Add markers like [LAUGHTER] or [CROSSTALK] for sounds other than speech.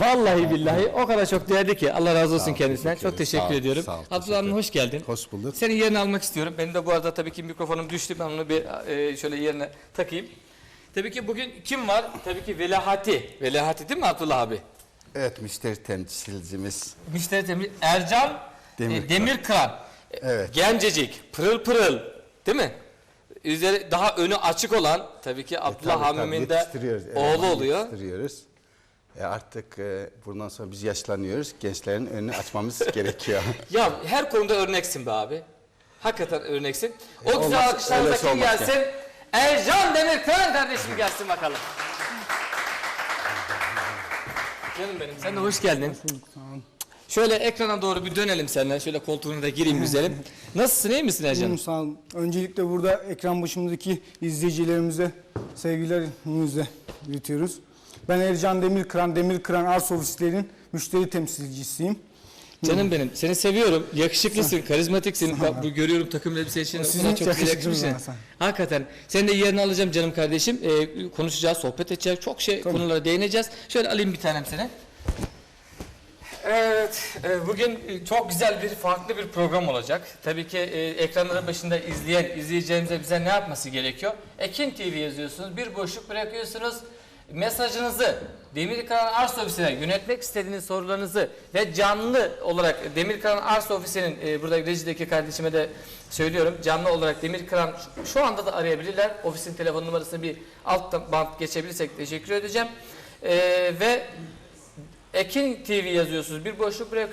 Vallahi billahi o kadar çok değerli ki Allah razı olsun ol, kendisinden. Çok teşekkür Sağ ol, ediyorum. sağ ol, Abdullah teşekkür Hanım hoş geldin. Hoş bulduk. Senin yerini almak istiyorum. Benim de bu arada tabii ki mikrofonum düştü. Ben onu bir e, şöyle yerine takayım. Tabii ki bugün kim var? Tabii ki Velahati. Velahati değil mi Abdullah abi? Evet müşteri temsilcimiz. Müşteri temsil Ercan Demirkıran. e, Demirkıran. E, Evet. Gencecik, pırıl pırıl. Değil mi? Üzeri daha önü açık olan tabii ki Abdullah Tabii, tabii, Hamim'in de yetiştiriyoruz. Evet, oğlu oluyor. Yetiştiriyoruz. E artık e, bundan sonra biz yaşlanıyoruz. Gençlerin önünü açmamız [LAUGHS] gerekiyor. Ya her konuda örneksin be abi. Hakikaten örneksin. O olmaz, güzel alkışlarınızla öylesi kim olmaz gelsin? Ercan Demirkıran kardeşim gelsin bakalım. Canım benim sen de hoş geldin. Şöyle ekrana doğru bir dönelim seninle. Şöyle koltuğuna da gireyim [LAUGHS] güzelim. Nasılsın iyi misin Ercan? Sağ olun. Öncelikle burada ekran başındaki izleyicilerimize sevgilerimizi iletiyoruz. Ben Ercan Demirkıran, Demirkıran Arsa Ofislerinin müşteri temsilcisiyim. Canım benim. Seni seviyorum. Yakışıklısın, karizmatiksin. Bak, bu görüyorum takım elbise için. Sizin çok yakışıklı yakışmışsın. Hakikaten. Senin de yerini alacağım canım kardeşim. Ee, konuşacağız, sohbet edeceğiz. Çok şey konulara değineceğiz. Şöyle alayım bir tanem seni. Evet, e, bugün e, çok güzel bir, farklı bir program olacak. Tabii ki e, ekranların başında izleyen izleyeceğimize bize ne yapması gerekiyor? Ekin TV yazıyorsunuz, bir boşluk bırakıyorsunuz. Mesajınızı Demirkaran Arsa Ofisi'ne yönetmek istediğiniz sorularınızı ve canlı olarak Demirkaran Arsa Ofisi'nin e, burada rejideki kardeşime de söylüyorum. Canlı olarak Demirkaran şu anda da arayabilirler. Ofisin telefon numarasını bir alt bant geçebilirsek teşekkür edeceğim. E, ve Ekin TV yazıyorsunuz. Bir boşluk bırak